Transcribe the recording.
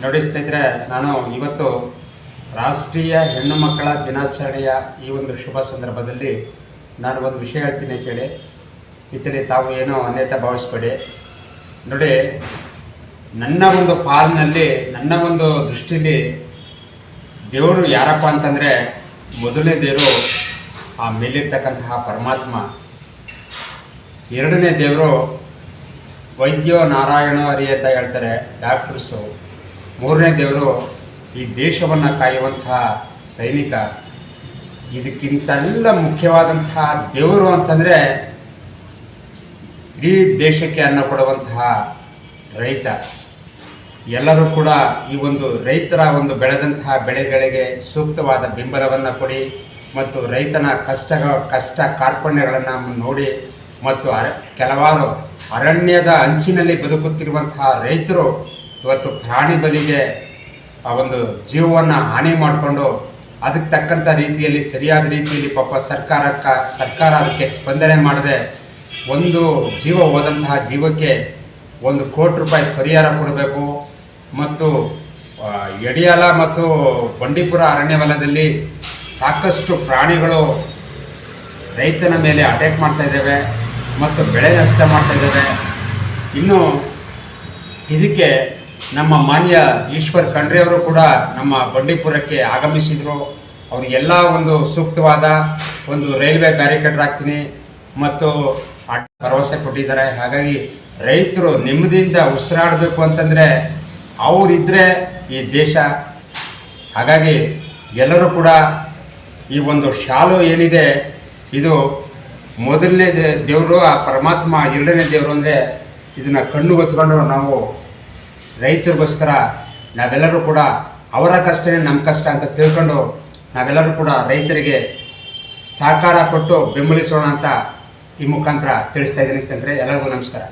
ನೋಡಿ ಸ್ನೇಹಿತರೆ, ನಾನು ಇವತ್ತು ರಾಷ್ಟ್ರೀಯ ಹೆಣ್ಣು ಮಕ್ಕಳ ದಿನಾಚರಣೆಯ ಈ ಒಂದು ಶುಭ ಸಂದರ್ಭದಲ್ಲಿ ನಾನು ಒಂದು ವಿಷಯ ಹೇಳ್ತೀನಿ ಕೇಳಿ. ಇತರೆ ತಾವು ಏನೋ ಅನ್ಯತ ಭಾವಿಸ್ಬೇಡಿ. ನೋಡಿ, ನನ್ನ ಒಂದು ಪಾಲ್ನಲ್ಲಿ, ನನ್ನ ಒಂದು ದೃಷ್ಟಿಲಿ ದೇವರು ಯಾರಪ್ಪ ಅಂತಂದರೆ ಮೊದಲನೇ ದೇವರು ಆ ಮೇಲಿರ್ತಕ್ಕಂತಹ ಪರಮಾತ್ಮ. ಎರಡನೇ ದೇವರು ವೈದ್ಯೋ ನಾರಾಯಣ ಹರಿ ಅಂತ ಹೇಳ್ತಾರೆ ಡಾಕ್ಟರ್ಸು. ಮೂರನೇ ದೇವರು ಈ ದೇಶವನ್ನು ಕಾಯುವಂತಹ ಸೈನಿಕ. ಇದಕ್ಕಿಂತೆಲ್ಲ ಮುಖ್ಯವಾದಂತಹ ದೇವರು ಅಂತಂದರೆ ಇಡೀ ದೇಶಕ್ಕೆ ಅನ್ನ ಕೊಡುವಂತಹ ರೈತ. ಎಲ್ಲರೂ ಕೂಡ ಈ ಒಂದು ರೈತರ ಒಂದು ಬೆಳೆದಂತಹ ಬೆಳೆಗಳಿಗೆ ಸೂಕ್ತವಾದ ಬೆಂಬಲವನ್ನು ಕೊಡಿ ಮತ್ತು ರೈತನ ಕಷ್ಟ ಕಷ್ಟ ಕಾರ್ಪಣ್ಯಗಳನ್ನು ನೋಡಿ ಮತ್ತು ಅರ, ಕೆಲವಾರು ಅರಣ್ಯದ ಅಂಚಿನಲ್ಲಿ ಬದುಕುತ್ತಿರುವಂತಹ ರೈತರು ಇವತ್ತು ಪ್ರಾಣಿ ಬಲಿಗೆ ಆ ಒಂದು ಜೀವವನ್ನು ಹಾನಿ ಮಾಡಿಕೊಂಡು ಅದಕ್ಕೆ ತಕ್ಕಂಥ ರೀತಿಯಲ್ಲಿ, ಸರಿಯಾದ ರೀತಿಯಲ್ಲಿ ಪಾಪ ಸರ್ಕಾರಕ್ಕೆ, ಸರ್ಕಾರ ಅದಕ್ಕೆ ಸ್ಪಂದನೆ ಮಾಡದೆ ಒಂದು ಜೀವ ಹೋದಂತಹ ಜೀವಕ್ಕೆ ಒಂದು ಕೋಟಿ ರೂಪಾಯಿ ಪರಿಹಾರ ಕೊಡಬೇಕು. ಮತ್ತು ಯಡಿಯಾಲ ಮತ್ತು ಬಂಡೀಪುರ ಅರಣ್ಯ ವಲಯದಲ್ಲಿ ಸಾಕಷ್ಟು ಪ್ರಾಣಿಗಳು ರೈತನ ಮೇಲೆ ಅಟ್ಯಾಕ್ ಮಾಡ್ತಾ ಇದ್ದಾವೆ. ಮತ್ತು ಬೆಳೆ ನಷ್ಟ ಮಾಡ್ತಾ ಇದ್ದಾವೆ ಇನ್ನು ಇದಕ್ಕೆ ನಮ್ಮ ಮಾನ್ಯ ಈಶ್ವರ್ ಖಂಡ್ರೆಯವರು ಕೂಡ ನಮ್ಮ ಬಂಡೀಪುರಕ್ಕೆ ಆಗಮಿಸಿದರು. ಅವರಿಗೆಲ್ಲ ಒಂದು ಸೂಕ್ತವಾದ ಒಂದು ರೈಲ್ವೆ ಬ್ಯಾರಿಕೇಡ್ ಹಾಕ್ತೀನಿ ಮತ್ತು ಭರವಸೆ ಕೊಟ್ಟಿದ್ದಾರೆ. ಹಾಗಾಗಿ ರೈತರು ನೆಮ್ಮದಿಯಿಂದ ಉಸಿರಾಡಬೇಕು ಅಂತಂದರೆ ಅವರಿದ್ದರೆ ಈ ದೇಶ. ಹಾಗಾಗಿ ಎಲ್ಲರೂ ಕೂಡ ಈ ಒಂದು ಶಾಲು ಏನಿದೆ, ಇದು ಮೊದಲನೇ ದೇವರು ಆ ಪರಮಾತ್ಮ ಎರಡನೇ ದೇವರು ಅಂದರೆ ಇದನ್ನು ಕಣ್ಣು ಹೊತ್ಕೊಂಡು ನಾವು. ರೈತರಿಗೋಸ್ಕರ ನಾವೆಲ್ಲರೂ ಕೂಡ ಅವರ ಕಷ್ಟನೇ ನಮ್ಮ ಕಷ್ಟ ಅಂತ ತಿಳ್ಕೊಂಡು ನಾವೆಲ್ಲರೂ ಕೂಡ ರೈತರಿಗೆ ಸಹಕಾರ ಕೊಟ್ಟು ಬೆಂಬಲಿಸೋಣ ಅಂತ ಈ ಮುಖಾಂತರ ತಿಳಿಸ್ತಾ ಇದ್ದೀನಿ ಸ್ನೇಹಿತರೆ, ಎಲ್ಲರಿಗೂ ನಮಸ್ಕಾರ.